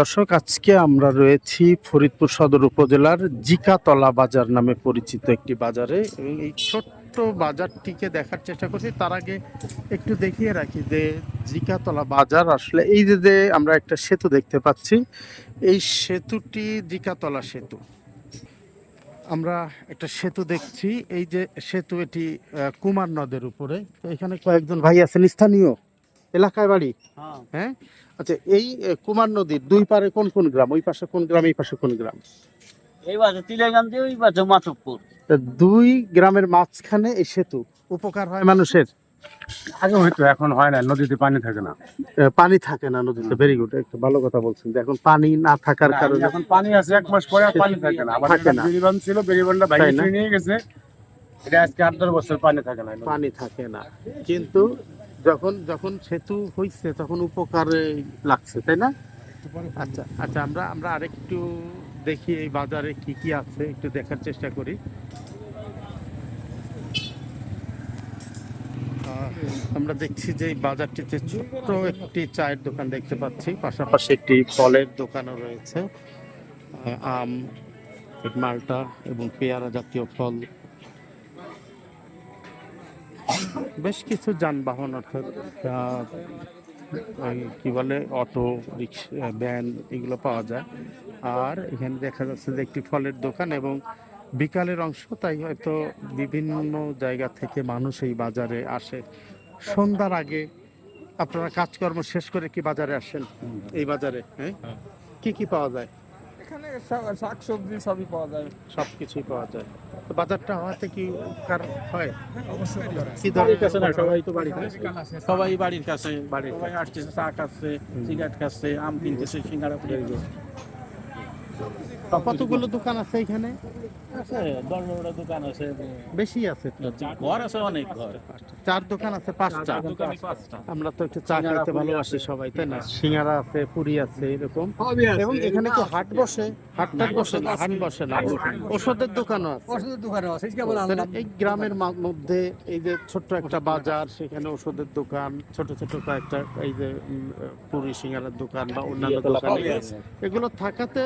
দর্শক, আজকে আমরা রয়েছি ফরিদপুর সদর উপজেলার জিকাতলা বাজার নামে পরিচিত একটি বাজারে। এবং এই ছোট্ট বাজারটিকে দেখার চেষ্টা করছি। তার আগে একটু দেখিয়ে রাখি যে জিকাতলা বাজার আসলে এই যে আমরা একটা সেতু দেখতে পাচ্ছি, এই সেতুটি জিকাতলা সেতু। আমরা একটা সেতু দেখছি। এই যে সেতু এটি কুমার নদের উপরে। তো এখানে কয়েকজন ভাই আছেন, স্থানীয়। এলাকায় বাড়ি? হ্যাঁ। আচ্ছা এই কুমার নদীর দুই পারে কোন কোন গ্রাম? ওই পাশে কোন গ্রাম এই পাশে কোন গ্রাম? এই বাজে তিলেগান্দি ওই বাজে মাধবপুর। তা দুই গ্রামের মাঝখানে এই সেতু উপকার হয় মানুষের? আগে হয়তো এখন হয় না নদীতে পানি থাকে না। পানি থাকে না নদীতে। ভেরি গুড একটা ভালো কথা বলছেন। যে এখন পানি না থাকার কারণে এখন পানি আছে এক মাস পরে আর পানি থাকে না। আবার থাকে না। বেরিবান ছিল বেরিবানটা বাইরে নিয়ে গেছে। এটা আজকে আট দশ বছর পানি থাকে না পানি থাকে না। কিন্তু যখন যখন সেতু হইছে, তখন উপকারে লাগছে, তাই না? আচ্ছা আচ্ছা আমরা আমরা আরেকটু দেখি এই বাজারে কি কি আছে, একটু দেখার চেষ্টা করি। আমরা দেখছি যে এই বাজারটিতে ছোট্ট একটি চায়ের দোকান দেখতে পাচ্ছি, পাশাপাশি একটি ফলের দোকানও রয়েছে। আম, মালটা এবং পেয়ারা জাতীয় ফল বেশ কিছু যানবাহন অর্থাৎ ওই কি বলে অটো রিক্সা ভ্যান এগুলো পাওয়া যায়। আর এখানে দেখা যাচ্ছে যে একটি ফলের দোকান এবং বিকালের অংশ তাই হয়তো বিভিন্ন জায়গা থেকে মানুষ এই বাজারে আসে। সন্ধ্যার আগে আপনারা কাজকর্ম শেষ করে কি বাজারে আসেন? এই বাজারে হ্যাঁ। কি কি পাওয়া যায়? এখানে শাক শাকসবজি সবই পাওয়া যায়। সব কিছুই পাওয়া যায়। তো বাজারটা হওয়াতে কি কার হয়? অবশ্যই কি ধরনের সবাই তো বাড়িতে সবাই বাড়ির কাছে বাড়ির সবাই আসছে চা খাচ্ছে সিগারেট খাচ্ছে আম কিনতেছে সিঙ্গারা করে কতগুলো দোকান আছে এখানে? দোকান আছে। বেশি আছে ঘর আছে অনেক ঘর। চার দোকান আছে পাঁচটা। আমরা তো একটু চা খাইতে ভালোবাসি সবাই তাই না? সিঙ্গারা। আছে পুরি আছে এরকম। এবং এখানে কি হাট বসে? হাট টাট বসে না হাট বসে না। ওষুধের দোকানও আছে। ওষুধের দোকানে আছে এই গ্রামের মধ্যে এই যে ছোট্ট একটা বাজার সেখানে ওষুধের দোকান ছোট ছোট কয়েকটা এই যে পুরি সিঙ্গারার দোকান বা অন্যান্য দোকান এগুলো থাকাতে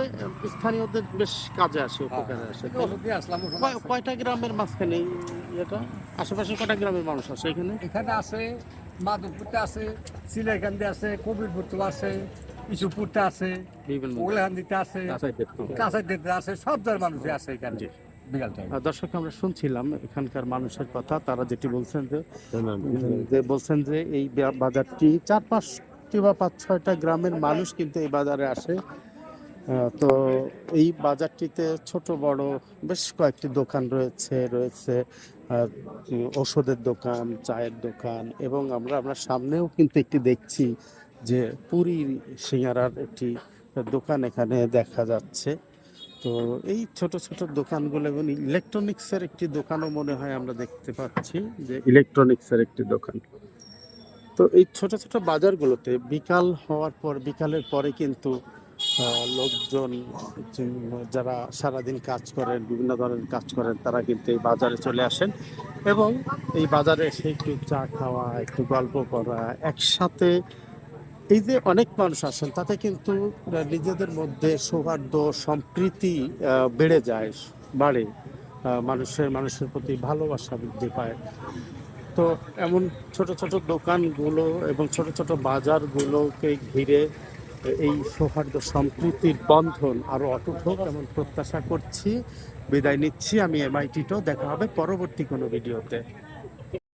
স্থানীয়দের বেশ কাজে আসে উপকারে আসে। আসলাম ওষুধ কয়- আছে। কয়টা গ্রামের মাঝখানে এটা আশেপাশে কয়টা গ্রামের মানুষ আছে এখানে? এখানে আছে মাধবপুরতে আছে সিলেকান্দি আছে কবিরপুরতে আছে ইসুপুরতে আছে বিভিন্ন আছে কাঁচাইতে আছে সব ধরনের মানুষই আছে এখানে। দর্শক আমরা শুনছিলাম এখানকার মানুষের কথা তারা যেটি বলছেন যে যে বলছেন যে এই বাজারটি চার পাঁচটি বা পাঁচ ছয়টা গ্রামের মানুষ কিন্তু এই বাজারে আসে। তো এই বাজারটিতে ছোট বড় বেশ কয়েকটি দোকান রয়েছে রয়েছে ওষুধের দোকান চায়ের দোকান এবং আমরা আমরা সামনেও কিন্তু একটি দেখছি যে পুরী সিঙ্গারার একটি দোকান এখানে দেখা যাচ্ছে। তো এই ছোট ছোট দোকানগুলো এবং ইলেকট্রনিক্সের একটি দোকানও মনে হয় আমরা দেখতে পাচ্ছি যে ইলেকট্রনিক্সের একটি দোকান। তো এই ছোট ছোট বাজারগুলোতে বিকাল হওয়ার পর বিকালের পরে কিন্তু লোকজন যারা সারাদিন কাজ করেন, বিভিন্ন ধরনের কাজ করেন, তারা কিন্তু এই বাজারে চলে আসেন এবং এই বাজারে এসে একটু চা খাওয়া, একটু গল্প করা, একসাথে এই যে অনেক মানুষ আসেন, তাতে কিন্তু নিজেদের মধ্যে সৌহার্দ্য, সম্প্রীতি বেড়ে যায়, বাড়ে মানুষের মানুষের প্রতি ভালোবাসা বৃদ্ধি পায়। তো এমন ছোট ছোট দোকানগুলো এবং ছোট ছোট বাজারগুলোকে ঘিরে এই সৌহার্দ্য সম্প্রীতির বন্ধন আরও অটুট হোক এমন প্রত্যাশা করছি। বিদায় নিচ্ছি, আমি এমআইটিটাও দেখা হবে পরবর্তী কোনো ভিডিওতে।